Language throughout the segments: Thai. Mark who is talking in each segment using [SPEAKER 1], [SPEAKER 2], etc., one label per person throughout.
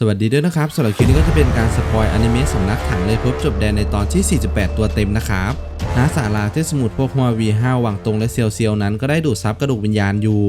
[SPEAKER 1] สวัสดีด้วยนะครับสำหรับคลิปนี้ก็จะเป็นการสปอยอนิเมะสำนักถังเลยพบจบแดนในตอนที่ 48 ตัวเต็มนะครับณศาลาเทสมุดพวกฮัววีห้าวังตรงและเซียวเซียวนั้นก็ได้ดูดซับกระดูกวิญญาณอยู่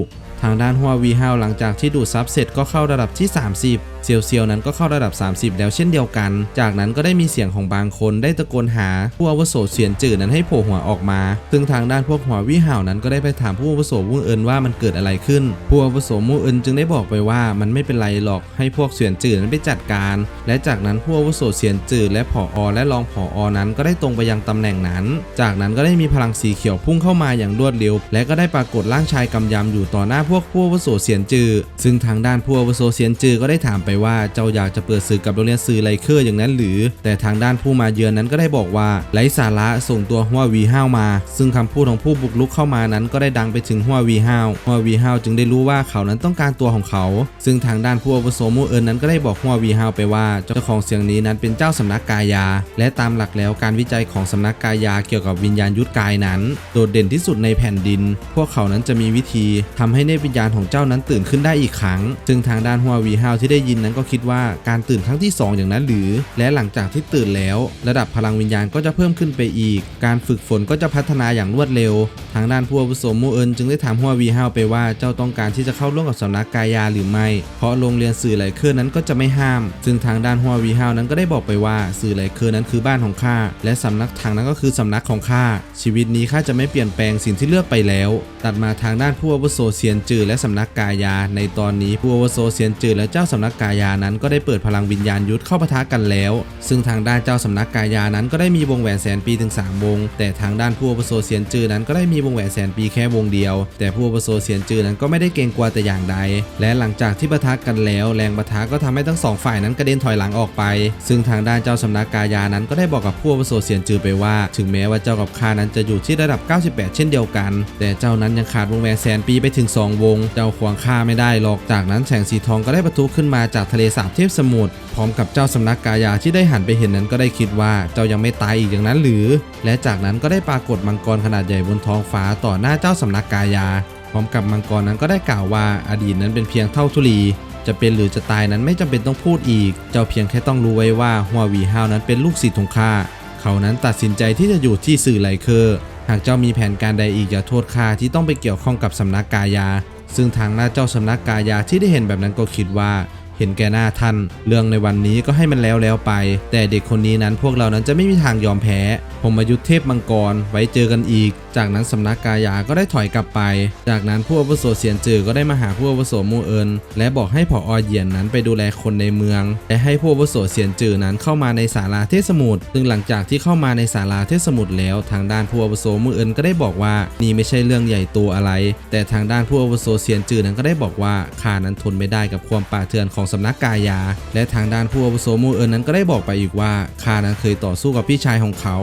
[SPEAKER 1] ทางด้านฮัววีห้าหลังจากที่ดูดซับเสร็จก็เข้าระดับที่ 30เซียวเซียวนั้นก็เข้าระดับ 30 แล้วเช่นเดียวกัน จากนั้นก็ได้มีเสียงของบางคนได้ตะโกนหาผู้อาวุโสเสียนจืดนั้นให้โผล่หัวออกมา ซึ่งทางด้านพวกหัววิห่าวนั้นก็ได้ไปถามผู้อาวุโสมู่เอินว่ามันเกิดอะไรขึ้น ผู้อาวุโสมู่เอินจึงได้บอกไปว่ามันไม่เป็นไรหรอกให้พวกเสียนจืดนั้นไปจัดการ และจากนั้นผู้อาวุโสเสียนจืดและผอและรองผอนั้นก็ได้ตรงไปยังตำแหน่งนั้น จากนั้นก็ได้มีพลังสีเขียวพุ่งเข้ามาอย่างรวดเร็ว และก็ได้ปรากฏร่างชายกำยำอยู่ต่อหน้าพวกผู้อาวุโสเสียนจือซึ่งทางด้านผู้อาวุโสเสียนจือก็ได้ถามไปว่าเจ้าอยากจะเปิดศึกกับโรงเรียนซือไลเคอร์อย่างนั้นหรือ แต่ทางด้านผู้มาเยือนนั้นก็ได้บอกว่าไร้สาระส่งตัวหัววีห้าวมา ซึ่งคำพูดของผู้บุกรุกเข้ามานั้นก็ได้ดังไปถึงหัววีห้าวหัววีห้าวจึงได้รู้ว่าเขานั้นต้องการตัวของเขา ซึ่งทางด้านผู้อาวุโสมูเอินนั้นก็ได้บอกหัววีห้าวไปว่าเจ้าของเสียงนี้นั้นเป็นเจ้าสำนักกายา และตามหลักแล้วการวิจัยของสำนักกายาเกี่ยวกับวิญญาณยุทธกายนั้น โดดเด่นที่สุดในแผ่นดิน พวกเขานั้นจะมีวิธีทำให้เนตวิญญาณของเจ้านั้นตื่นขึ้นได้อีกครั้ง ซึ่งทางด้านหัววีห้าวที่ได้ยินนั้นก็คิดว่าการตื่นครั้งที่ 2 อย่างนั้นหรือ และหลังจากที่ตื่นแล้ว ระดับพลังวิญญาณก็จะเพิ่มขึ้นไปอีก การฝึกฝนก็จะพัฒนาอย่างรวดเร็ว ทางด้านผู้อาวุโสมูเอินจึงได้ถามหัววีห้าวไปว่าเจ้าต้องการที่จะเข้าร่วมกับสำนักกายาหรือไม่ เพราะโรงเรียนสื่อไหลเคอร์นั้นก็จะไม่ห้าม ซึ่งทางด้านหัววีห้าวนั้นก็ได้บอกไปว่าสื่อไหลเคอร์นั้นคือบ้านของข้าและสำนักทางนั้นก็คือสำนักของข้าชีวิตนี้ข้าจะไม่เปลี่ยนแปลงสิ่งที่เลือกไปแล้ว ตัดมาทางด้านผู้อาวุโสเซียนจือและสำนักกายา ในตอนนี้ผู้อาวุโสเซียนจือและเจ้าสำนักกาายานั้นก็ได้เปิดพลังวิญญาณยุทธเข้าปะทะกันแล้ว ซึ่งทางด้านเจ้าสำนักกายานั้นก็ได้มีวงแหวนแสนปีถึง3วง แต่ทางด้านผู้อาวุโสเซียนจือนั้นก็ได้มีวงแหวนแสนปีแค่วงเดียว แต่ผู้อาวุโสเซียนจือนั้นก็ไม่ได้เกรงกลัวแต่อย่างใด และหลังจากที่ปะทะกันแล้ว แรงปะทะก็ทำให้ทั้งสองฝ่ายนั้นกระเด็นถอยหลังออกไป ซึ่งทางด้านเจ้าสำนักกายานั้นก็ได้บอกกับผู้อาวุโสเซียนจือไปว่า ถึงแม้ว่าเจ้ากับข้านั้นจะอยู่ที่ระดับ 98 เช่นเดียวกัน แต่เจ้านั้นยังขาดวงแหวนแสนปีไปถึง 2 วง เจ้าขวางข้าไม่ได้หรอกจากนั้นแสงสีทองก็ได้ปะทุขึ้นมาจากากทะเลสาบเทพสมุทรพร้อมกับเจ้าสำนักกายาที่ได้หันไปเห็นนั้นก็ได้คิดว่าเจ้ายังไม่ตายอีกอย่างนั้นหรือ และจากนั้นก็ได้ปรากฏมังกรขนาดใหญ่บนท้องฟ้าต่อหน้าเจ้าสำนักกายา พร้อมกับมังกรนั้นก็ได้กล่าวว่าอดีตนั้นเป็นเพียงเท่าทุลีจะเป็นหรือจะตายนั้นไม่จำเป็นต้องพูดอีก เจ้าเพียงแค่ต้องรู้ไว้ว่าหัววีฮาวนั้นเป็นลูกศิษย์ของข้า เขานั้นตัดสินใจที่จะอยู่ที่สื่อไลเคอร์ หากเจ้ามีแผนการใดอีกอย่าโทษข้าที่ต้องไปเกี่ยวข้องกับสำนักกายา ซึ่งทางหน้าเจ้าสำนักกายาที่ได้เห็นแบบนั้นก็คิดว่า เห็นแก่หน้าท่าน เรื่องในวันนี้ก็ให้มันแล้วแล้วไป แต่เด็กคนนี้นั้นพวกเรานั้นจะไม่มีทางยอมแพ้ผมมายุทธเทพมังกรไว้เจอกันอีก จากนั้นสำนักกายาก็ได้ถอยกลับไป จากนั้นผู้อาวุโสเสียนจือก็ได้มาหาผู้อาวุโสมูเอินและบอกให้ผออเหยียนนั้นไปดูแลคนในเมือง และให้ผู้อาวุโสเสียนจือนั้นเข้ามาในศาลาเทพสมุทซึ่งหลังจากที่เข้ามาในศาลาเทพสมุทแล้ว ทางด้านผู้อาวุโสมูเอินก็ได้บอกว่านี่ไม่ใช่เรื่องใหญ่โตอะไร แต่ทางด้านผู้อาวุโสเสียนจือนั้นก็ได้บอกว่าข้านั้นทนไม่ได้กับความป่าเถื่อนของสำนักกายา และทางด้านผู้อาวุโสมูเอินนั้นก็ได้บอกไปอีกว่าข้านั้นเคยต่อสู้กับพี่ชายของเขา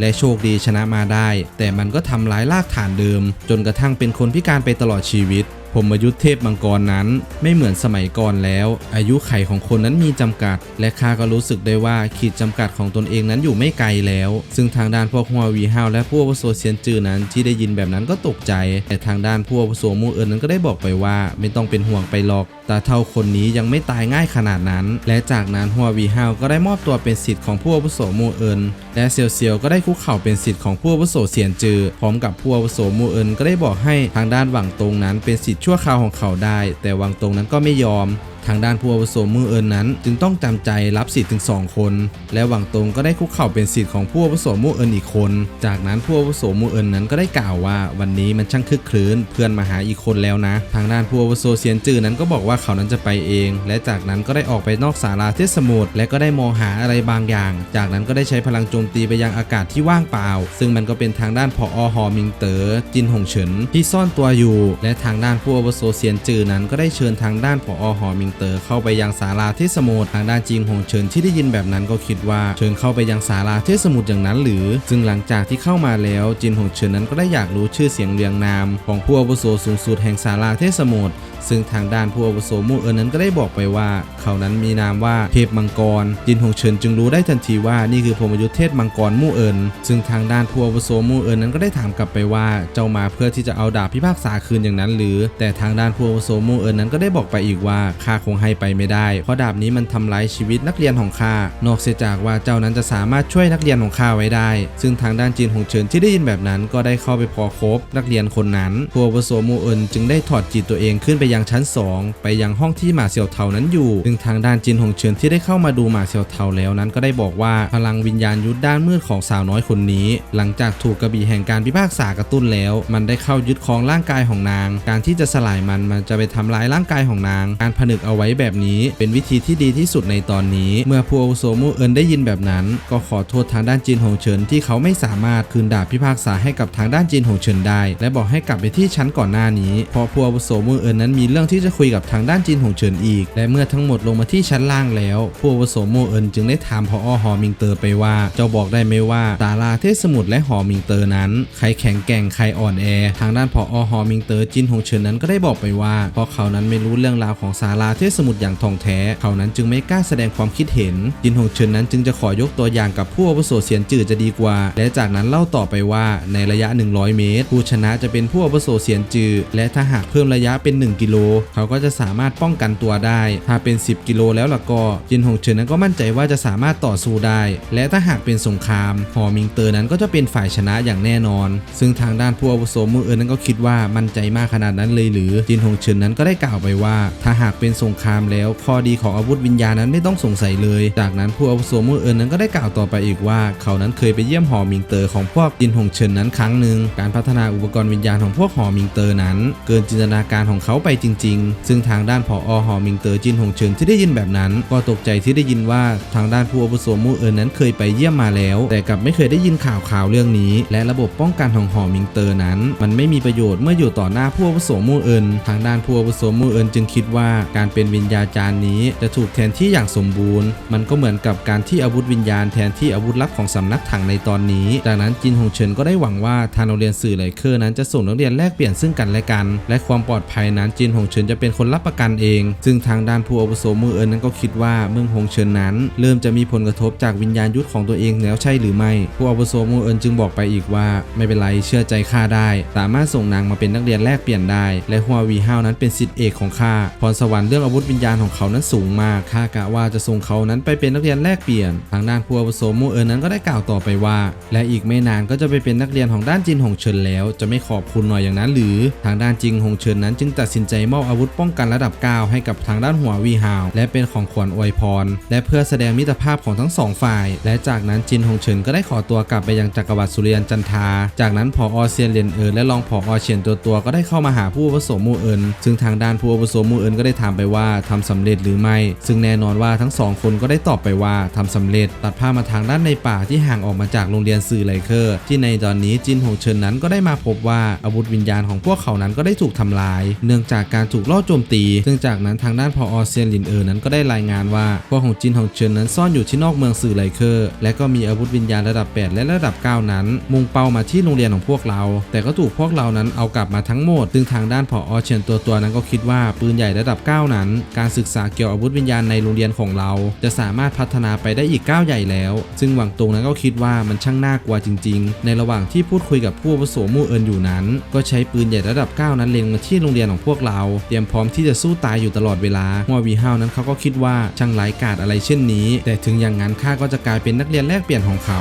[SPEAKER 1] และโชคดีชนะมาได้ แต่มันก็ทำร้ายรากฐานเดิม จนกระทั่งเป็นคนพิการไปตลอดชีวิต ผมยุทธเทพมังกรนั้น ไม่เหมือนสมัยก่อนแล้ว อายุไขของคนนั้นมีจำกัด และข้าก็รู้สึกได้ว่าขีดจำกัดของตนเองนั้นอยู่ไม่ไกลแล้ว ซึ่งทางด้านพวกฮัววีฮาวและผู้อาวุโสเซียนจือนั้นที่ได้ยินแบบนั้นก็ตกใจ แต่ทางด้านผู้อาวุโสมูเอินนั้นก็ได้บอกไปว่าไม่ต้องเป็นห่วงไปหรอกตาเท่าคนนี้ยังไม่ตายง่ายขนาดนั้น และจากนั้นฮัววีฮาวก็ได้มอบตัวเป็นศิษย์ของผู้อาวุโสมูเอินและเซียวเซียวก็ได้คุกเข่าเป็นศิษย์ของผู้อาวุโสเซียนจือ พร้อมกับผู้อาวุโสมูเอินก็ได้บอกให้ทางด้านหวังตรงนั้นเป็นศิษย์ชั่วคราวของเขาได้ แต่วังตรงนั้นก็ไม่ยอม ทางด้านผู้อาวุโสมือเอินนั้น จึงต้องจำใจรับสิทธิ์ถึง 2 คน และหวังตรงก็ได้คุกเข่าเป็นสิทธิ์ของผู้อาวุโสมือเอินอีกคน จากนั้นผู้อาวุโสมือเอินนั้นก็ได้กล่าวว่าวันนี้มันช่างคึกครื้นเพื่อนมาหาอีกคนแล้วนะ ทางด้านผู้อาวุโสเซียนจือนั้นก็บอกว่าเขานั้นจะไปเอง และจากนั้นก็ได้ออกไปนอกศาลาเทศสมุทรและก็ได้มองหาอะไรบางอย่าง จากนั้นก็ได้ใช้พลังโจมตีไปยังอากาศที่ว่างเปล่า ซึ่งมันก็เป็นทางด้านพออหอมิงเตอ๋อจินหงเฉินที่ซ่อนตัวอยู่ และทางด้านผู้อาวุโสเซียนจือนั้นก็ได้เชิญทางด้านพออหอมิงเต๋อเข้าไปยังศาลาเทศสมุทรทางด้านจิงหงเฉินที่ได้ยินแบบนั้นก็คิดว่าเชิญเข้าไปยังศาลาเทศสมุทรอย่างนั้นหรือ ซึ่งหลังจากที่เข้ามาแล้วจินหงเฉินนั้นก็ได้อยากรู้ชื่อเสียงเรียงนาม ของผู้อาวุโสสูงสุดแห่งศาลาเทศสมุทรซึ่งทางด้านผู้อาวุโสมู่เอินนั้นก็ได้บอกไปว่า เขานั้นมีนามว่าเทพมังกร จินหงเฉินจึงรู้ได้ทันทีว่านี่คือพรมยุทธเทพมังกรมู่เอินซึ่งทางด้านผู้อาวุโสมู่เอินนั้นก็ได้ถามกลับไปว่าเจ้ามาเพื่อที่จะเอาดาบพิพากษาคืนอย่างนั้นหรือ แต่ทางด้านผู้อาวุโสมู่เอินนั้นก็ได้บอกไปอีกว่าข้าคงให้ไปไม่ได้ เพราะดาบนี้มันทำร้ายชีวิตนักเรียนของข้านอกเสียจากว่าเจ้านั้นจะสามารถช่วยนักเรียนของข้าไว้ได้ ซึ่งทางด้านจีนหงเฉินที่ได้ยินแบบนั้น ก็ได้เข้าไปพอคบนักเรียนคนนั้นผู้อาวุโสมูเอินจึงได้ถอดจิตตัวเองขึ้นไปยังชั้น 2 ไปยังห้องที่หมาเสี่ยวเทานั้นอยู่ ซึ่งทางด้านจินหงเฉินที่ได้เข้ามาดูหมาเสี่ยวเทาแล้วนั้นก็ได้บอกว่าพลังวิญญาณยุทธด้านมืดของสาวน้อยคนนี้ หลังจากถูกกระบี่แห่งการพิพากษากระตุ้นแล้ว มันได้เข้ายึดครองร่างกายของนาง การที่จะสลายมันมันจะไปทำร้ายร่างกายของนาง การผนึกเอาไว้แบบนี้ เป็นวิธีที่ดีที่สุดในตอนนี้ เมื่อผู้อาวุโสมูเอินได้ยินแบบนั้น ก็ขอโทษทางด้านจินหงเฉินที่เขาไม่สามารถคืนดาบพิพากษาให้กับทางด้านจินหงเฉินได้ และบอกให้กลับไปที่ชั้นก่อนหน้านี้เพราะผู้อาวุโสมูเอินนั้นมีเรื่องที่จะคุยกับทางด้านจินหงเฉินอีก และเมื่อทั้งหมดลงมาที่ชั้นล่างแล้ว ผู้อาวุโสมูเอินจึงได้ถามพออหอมิงเตอร์ไปว่าเจ้าบอกได้ไหมว่าตาลาเทพสมุทรและหอมิงเตอร์นั้น ใครแข็งแกร่งใครอ่อนแอ ทางด้านพอหอมิงเตอร์จินหงเฉินนั้นก็ได้บอกไปว่าเพราะเขานั้นไม่รู้เรื่องราวของศาลาเทพสมุทรอย่างทองแท้ เขานั้นจึงไม่กล้าแสดงความคิดเห็น จินหงเฉินนั้นจึงจะขอยกตัวอย่างกับผู้อาวุโสเสียนจือจะดีกว่า และจากนั้นเล่าต่อไปว่าในระยะ 100 เมตร ผู้ชนะจะเป็นผู้อาวุโสเสียนจือ และถ้าหากเพิ่มระยะเป็น 1 กิโล เขาก็จะสามารถป้องกันตัวได้ ถ้าเป็น 10 กิโลแล้วล่ะก็จินหงเฉินนั้นก็มั่นใจว่าจะสามารถต่อสู้ได้ และถ้าหากเป็นสงครามหอมิงเตอร์นั้นก็จะเป็นฝ่ายชนะอย่างแน่นอน ซึ่งทางด้านผู้อาวุโสมือเอินนั้นก็คิดว่ามั่นใจมากขนาดนั้นเลยหรือจินหงเฉินนั้นก็ได้กล่าวไปว่า ถ้าหากเป็นสงครามแล้ว ข้อดีของอาวุธวิญญาณนั้นไม่ต้องสงสัยเลย จากนั้นผู้อาวุโสมือเอินนั้นก็ได้กล่าวต่อไปอีกว่า เขานั้นเคยไปเยี่ยมหอมิงเตอร์ของพวกจินหงเฉินนั้นครั้งหนึ่งการพัฒนาอุปกรณ์วิญญาณของพวกหอมิงเตอร์นั้น เกินจินตนาการของเขาไปจริง ๆ ซึ่งทางด้านผอหอมิงเตอร์จินหงเฉินที่ได้ยินแบบนั้น ก็ตกใจที่ได้ยินว่าทางด้านผู้อาวุโสมูเอินนั้นเคยไปเยี่ยมมาแล้ว แต่กลับไม่เคยได้ยินข่าวข่าวเรื่องนี้ และระบบป้องกันของหอมิงเตอร์นั้น มันไม่มีประโยชน์เมื่ออยู่ต่อหน้าผู้อาวุโสมูเอินทางด้านผู้อาวุโสมูเอินจึงคิดว่าการเป็นวิญญาจารย์นี้จะถูกแทนที่อย่างสมบูรณ์ มันก็เหมือนกับการที่อาวุธวิญญาณแทนที่อาวุธลับของสำนักถังในตอนนี้ จากนั้นจินหงเฉินก็ได้หวังว่าทางโรงเรียนสื่อไหลเคอร์นั้นจะส่งนักเรียนแลกเปลี่ยนซึ่งกันและกัน และความปลอดภัยนั้นจินหงเฉินจะเป็นคนรับประกันเอง ซึ่งทางด้านผู้อาวุโสมือเอินนั้นก็คิดว่าเมืองหงเฉินนั้น เริ่มจะมีผลกระทบจากวิญญาณยุทธของตัวเองแล้วใช่หรือไม่ ผู้อาวุโสมือเอินจึงบอกไปอีกว่าไม่เป็นไรเชื่อใจข้าได้ สามารถส่งนางมาเป็นนักเรียนแลกเปลี่ยนได้ และฮัววีฮาวนั้นเป็นสิทธิเอกของข้าพรสวรรค์เรื่องอาวุธวิญญาณของเขานั้นสูงมากข้ากะว่าจะส่งเขานั้นไปเป็นนักเรียนแลกเปลี่ยน ทางด้านผู้อาวุโสมือเอินนั้นก็ได้กล่าวต่อไปว่า และอีกไม่นานก็จะไปเป็นนักเรียนของด้านจินหงเฉินแล้ว จะไม่ขอบคุณหน่อยอย่างนั้นหรือ ทางด้านจินหงเฉินนั้น จึงตัดสินใจมอบอาวุธป้องกันระดับ 9 ให้กับทางด้านหัววีฮาว และเป็นของขวัญอวยพร และเพื่อแสดงมิตรภาพของทั้งสองฝ่าย และจากนั้นจินหงเฉินก็ได้ขอตัวกลับไปยังจักรวรรดิสุริยันจันทา จากนั้นผอเซียนเลียนเอินและรองผอเฉียนตัวตัวก็ได้เข้ามาหาผู้อาวุโสมูเอินซึ่งทางด้านผู้อาวุโสมูเอินก็ได้ถามไปว่าว่าทำสำเร็จหรือไม่ ซึ่งแน่นอนว่าทั้งสองคนก็ได้ตอบไปว่าทำสำเร็จตัดภาพมาทางด้านในป่าที่ห่างออกมาจากโรงเรียนสื่อไลเคอร์ ที่ในตอนนี้จินหงเฉินนั้นก็ได้มาพบว่าอาวุธวิญญาณของพวกเขานั้นก็ได้ถูกทำลาย เนื่องจากการถูกล่อโจมตี ซึ่งจากนั้นทางด้านพออเซียนหลินเอินนั้นก็ได้รายงานว่าพวกของจินหงเฉินนั้นซ่อนอยู่ที่นอกเมืองสื่อไลเคอร์ และก็มีอาวุธวิญญาณระดับ 8 และระดับ 9 นั้น มุ่งเป้ามาที่โรงเรียนของพวกเรา แต่ก็ถูกพวกเรานั้นเอากลับมาทั้งหมด ซึ่งทางด้านผอเฉียนตัวตัวนั้นก็คิดว่าปืนใหญ่ระดับ 9 นั้นการศึกษาเกี่ยวอาวุธวิญญาณในโรงเรียนของเรา จะสามารถพัฒนาไปได้อีกก้าวใหญ่แล้ว ซึ่งหวังตรงนั้นก็คิดว่ามันช่างน่ากลัวจริง ๆ ในระหว่างที่พูดคุยกับผู้อาวุโสมู่เอินอยู่นั้น ก็ใช้ปืนใหญ่ระดับ 9 นั้นเล็งมาที่โรงเรียนของพวกเรา เตรียมพร้อมที่จะสู้ตายอยู่ตลอดเวลาหัววีฮานั้นเขาก็คิดว่าช่างไร้กาดอะไรเช่นนี้ แต่ถึงอย่างนั้นข้าก็จะกลายเป็นนักเรียนแลกเปลี่ยนของเขา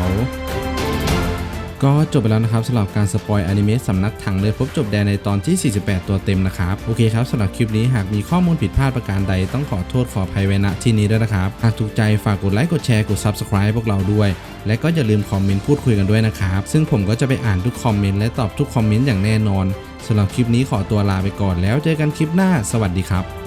[SPEAKER 1] ก็จบไปแล้วนะครับสำหรับการสปอยอนิเมะสำนักถังเลยพบจบแดนในตอนที่ 48 ตัวเต็มนะครับ โอเคครับสำหรับคลิปนี้หากมีข้อมูลผิดพลาดประการใดต้องขอโทษขออภัยไว้ณที่นี้ด้วยนะครับ หากถูกใจฝากกดไลค์กดแชร์กด Subscribe พวกเราด้วย และก็อย่าลืมคอมเมนต์พูดคุยกันด้วยนะครับ ซึ่งผมก็จะไปอ่านทุกคอมเมนต์และตอบทุกคอมเมนต์อย่างแน่นอนสำหรับคลิปนี้ขอตัวลาไปก่อนแล้วเจอกันคลิปหน้า สวัสดีครับ